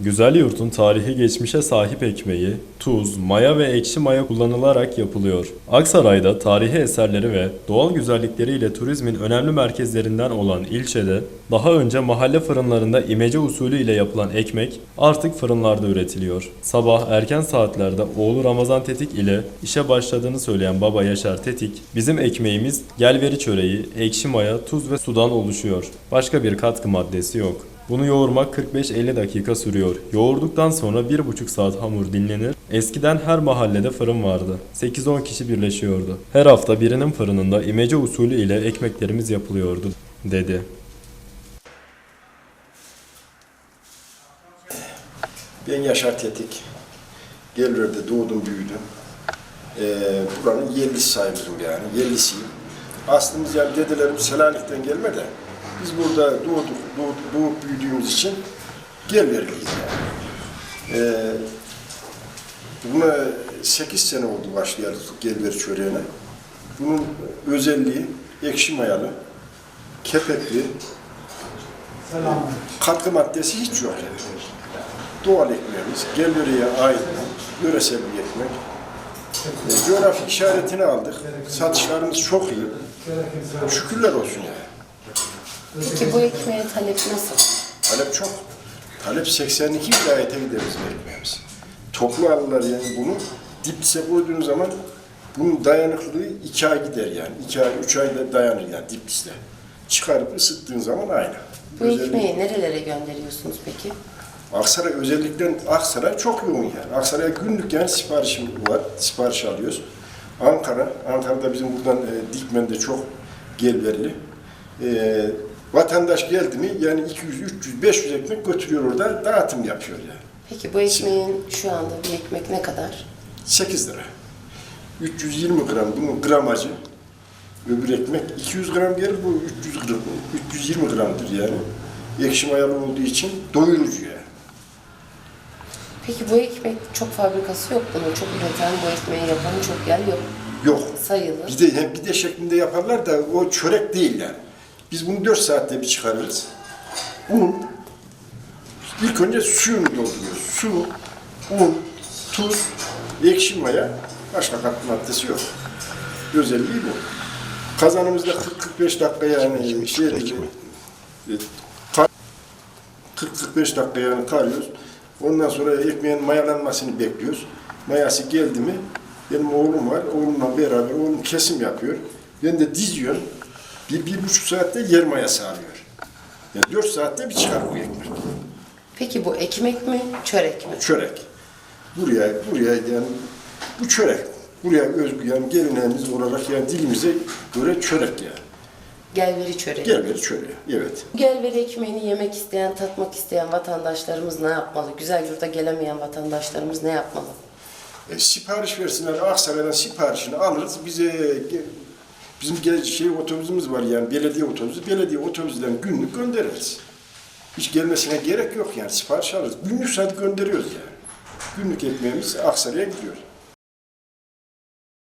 Güzel yurtun tarihi geçmişe sahip ekmeği, tuz, maya ve ekşi maya kullanılarak yapılıyor. Aksaray'da tarihi eserleri ve doğal güzellikleriyle turizmin önemli merkezlerinden olan ilçede daha önce mahalle fırınlarında imece usulü ile yapılan ekmek artık fırınlarda üretiliyor. Sabah erken saatlerde oğlu Ramazan Tetik ile işe başladığını söyleyen baba Yaşar Tetik, bizim ekmeğimiz gelveri çöreği, ekşi maya, tuz ve sudan oluşuyor. Başka bir katkı maddesi yok. Bunu yoğurmak 45-50 dakika sürüyor. Yoğurduktan sonra 1,5 saat hamur dinlenir. Eskiden her mahallede fırın vardı. 8-10 kişi birleşiyordu. Her hafta birinin fırınında imece usulü ile ekmeklerimiz yapılıyordu, dedi. Ben Yaşar Tetik. Gelver'de doğdum, büyüdüm. Ee, buranın yerlisi sayılırım yani, yerlisiyim. Aslımız yani dedelerim Selanik'ten gelme de biz burada doğduk, doğup, doğup büyüdüğümüz için Gelver'liyiz yani. Ee, buna 8 sene oldu başlayalı Gelver çöreğine. Bunun özelliği ekşi mayalı, kepekli, katkı maddesi hiç yok yani doğal ekmeğimiz, Gelveri'ye ait yöresel bir ekmek. E, coğrafi işaretini aldık. Satışlarımız çok iyi. Şükürler olsun yani. Peki bu ekmeğe talep nasıl? Talep çok. Talep 82 vilayete gider bizim ekmeğimiz. Toplu alırlar yani bunu. Dipse koyduğun zaman bunun dayanıklılığı 2 ay gider yani. 2 ay, 3 ayda dayanır yani dipiste. Çıkarıp ısıttığın zaman aynı. Bu Özellikle- ekmeği nerelere gönderiyorsunuz peki? Aksaray özellikle Aksaray çok yoğun yani. Aksaray'a günlük yani siparişim var. Sipariş alıyoruz. Ankara, Ankara'da bizim buradan e, Dikmen'de çok gelverili. E, vatandaş geldi mi yani 200, 300, 500 ekmek götürüyor orada dağıtım yapıyor yani. Peki bu ekmeğin şu anda bir ekmek ne kadar? 8 lira. 320 gram bunun gramajı. Öbür ekmek 200 gram gelir bu 300 gram, 320 gramdır yani. Ekşi mayalı olduğu için doyurucu yani. Peki bu ekmek çok fabrikası yok bunun. Çok üreten bu ekmeği yapan çok yer yok. Yok. Sayılı. Bir de, bir de şeklinde yaparlar da o çörek değil yani. Biz bunu 4 saatte bir çıkarırız. Bunun ilk önce suyunu dolduruyoruz. Su, un, tuz, ekşi maya, başka katkı maddesi yok. Özelliği bu. Kazanımızda 40-45 dakika yani şey, e, ka- 40-45 dakika yani karıyoruz. Ondan sonra ekmeğin mayalanmasını bekliyoruz. Mayası geldi mi benim oğlum var. Oğlumla beraber oğlum kesim yapıyor. Ben de diziyorum. Bir, bir buçuk saatte yer mayası alıyor. Yani dört saatte bir çıkar bu ekmek. Peki bu ekmek mi, çörek mi? Çörek. Buraya, buraya yani bu çörek. Buraya özgü yani geleneğimiz olarak yani dilimize göre çörek yani. Gelveri çöreği. Gel beri çöreği. Evet. Gelveri ekmeğini yemek isteyen, tatmak isteyen vatandaşlarımız ne yapmalı? Güzel yurda gelemeyen vatandaşlarımız ne yapmalı? E, sipariş versinler, Aksaray'dan siparişini alırız. Bize bizim şey otobüsümüz var yani belediye otobüsü. Belediye otobüsünden günlük göndeririz. Hiç gelmesine gerek yok yani sipariş alırız. Günlük saat gönderiyoruz yani. Günlük ekmeğimiz Aksaray'a gidiyor.